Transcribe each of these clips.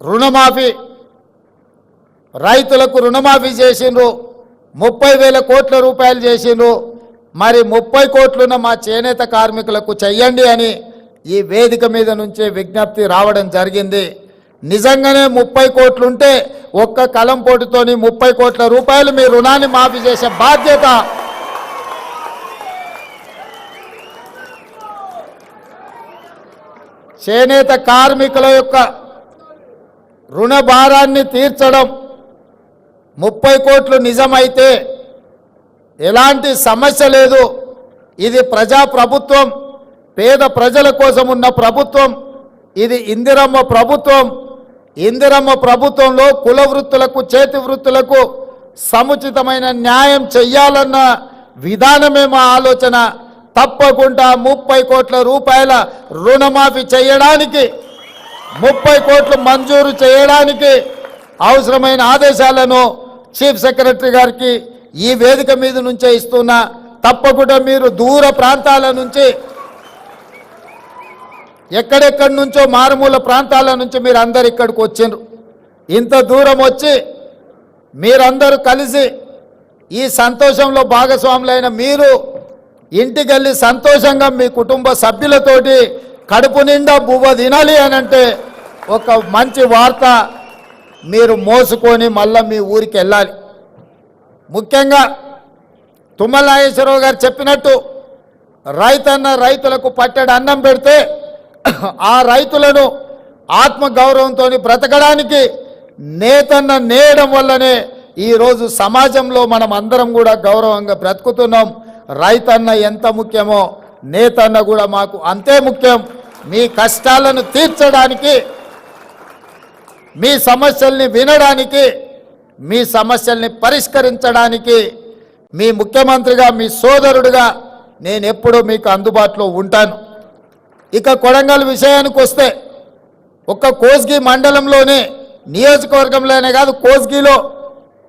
రుణమాఫీ. రైతులకు రుణమాఫీ చేసిండ్రు. ముప్పై వేల కోట్ల రూపాయలు చేసిండ్రు. మరి ముప్పై కోట్లున్న మా చేనేత కార్మికులకు చెయ్యండి అని ఈ వేదిక మీద నుంచే విజ్ఞప్తి రావడం జరిగింది. నిజంగానే ముప్పై కోట్లుంటే ఒక్క కలం పోటుతోని ముప్పై కోట్ల రూపాయలు మీ రుణాన్ని మాఫీ చేసే బాధ్యత. చేనేత కార్మికుల యొక్క రుణ భారాన్ని తీర్చడం ముప్పై కోట్లు నిజమైతే ఎలాంటి సమస్య లేదు. ఇది ప్రజా ప్రభుత్వం పేద ప్రజల కోసం ఉన్న ప్రభుత్వం ఇది ఇందిరమ్మ ప్రభుత్వం. ఇందిరమ్మ ప్రభుత్వంలో కుల వృత్తులకు చేతి వృత్తులకు సముచితమైన న్యాయం చెయ్యాలన్న విధానమే మా ఆలోచన. తప్పకుండా ముప్పై కోట్ల రూపాయల రుణమాఫీ చేయడానికి ముప్పై కోట్లు మంజూరు చేయడానికి అవసరమైన ఆదేశాలను చీఫ్ సెక్రటరీ గారికి ఈ వేదిక మీద నుంచే ఇస్తున్నా తప్పకుండా మీరు దూర ప్రాంతాల నుంచి ఎక్కడెక్కడి నుంచో మారుమూల ప్రాంతాల నుంచి మీరు అందరు ఇక్కడికి వచ్చిండ్రు. ఇంత దూరం వచ్చి మీరందరూ కలిసి ఈ సంతోషంలో భాగస్వాములైన మీరు ఇంటికెళ్ళి సంతోషంగా మీ కుటుంబ సభ్యులతోటి కడుపు నిండా బువ్వ తినాలి అని అంటే ఒక మంచి వార్త మీరు మోసుకొని మళ్ళీ మీ ఊరికి వెళ్ళాలి. ముఖ్యంగా తుమ్మల నాగేశ్వరరావు గారు చెప్పినట్టు రైతన్న రైతులకు పట్టడి అన్నం పెడితే ఆ రైతులను ఆత్మగౌరవంతో బ్రతకడానికి నేతన్న నేయడం వల్లనే ఈరోజు సమాజంలో మనం అందరం కూడా గౌరవంగా బ్రతుకుతున్నాం. రైతన్న ఎంత ముఖ్యమో నేతన్న కూడా మాకు అంతే ముఖ్యం. మీ కష్టాలను తీర్చడానికి మీ సమస్యల్ని వినడానికి మీ సమస్యల్ని పరిష్కరించడానికి మీ ముఖ్యమంత్రిగా మీ సోదరుడిగా నేను ఎప్పుడూ మీకు అందుబాటులో ఉంటాను. ఇక కొడంగల్ విషయానికి వస్తే ఒక్క కోస్గి మండలంలోనే నియోజకవర్గంలోనే కాదు కోస్గిలో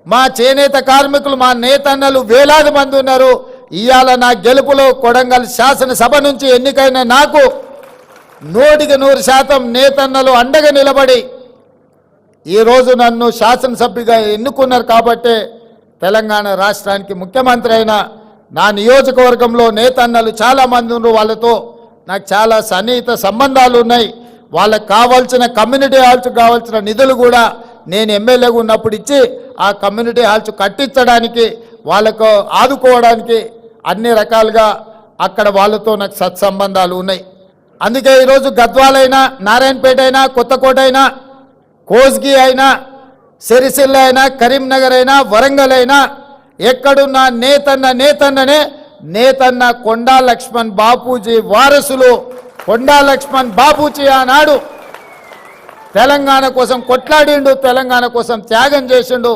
మా చేనేత కార్మికులు మా నేతన్నలు వేలాది మంది ఉన్నారు. ఇవాళ నా గెలుపులో కొడంగల్ శాసనసభ నుంచి ఎన్నికైన నాకు నూటికి నూరు శాతం నేతన్నలు అండగా నిలబడి ఈరోజు నన్ను శాసనసభ్యుగా ఎన్నుకున్నారు కాబట్టే తెలంగాణ రాష్ట్రానికి ముఖ్యమంత్రి అయిన నా నియోజకవర్గంలో నేతన్నలు చాలామంది ఉన్నారు. వాళ్ళతో నాకు చాలా సన్నిహిత సంబంధాలు ఉన్నాయి. వాళ్ళకు కావాల్సిన కమ్యూనిటీ హాల్స్ కావాల్సిన నిధులు కూడా నేను ఎమ్మెల్యేగా ఉన్నప్పుడు ఇచ్చి ఆ కమ్యూనిటీ హాల్స్ కట్టించడానికి వాళ్ళకు ఆదుకోవడానికి అన్ని రకాలుగా అక్కడ వాళ్ళతో నాకు సత్సంబంధాలు ఉన్నాయి. అందుకే ఈరోజు గద్వాలైనా నారాయణపేట అయినా కొత్తకోట అయినా కోస్గి అయినా సిరిసిల్ల అయినా కరీంనగర్ అయినా వరంగల్ అయినా ఎక్కడున్న నేతన్న నేతన్ననే నేతన్న కొండా లక్ష్మణ్ బాపూజీ వారసులు కొండా లక్ష్మణ్ బాపూజీ ఆనాడు తెలంగాణ కోసం కొట్లాడిండు తెలంగాణ కోసం త్యాగం చేసిండు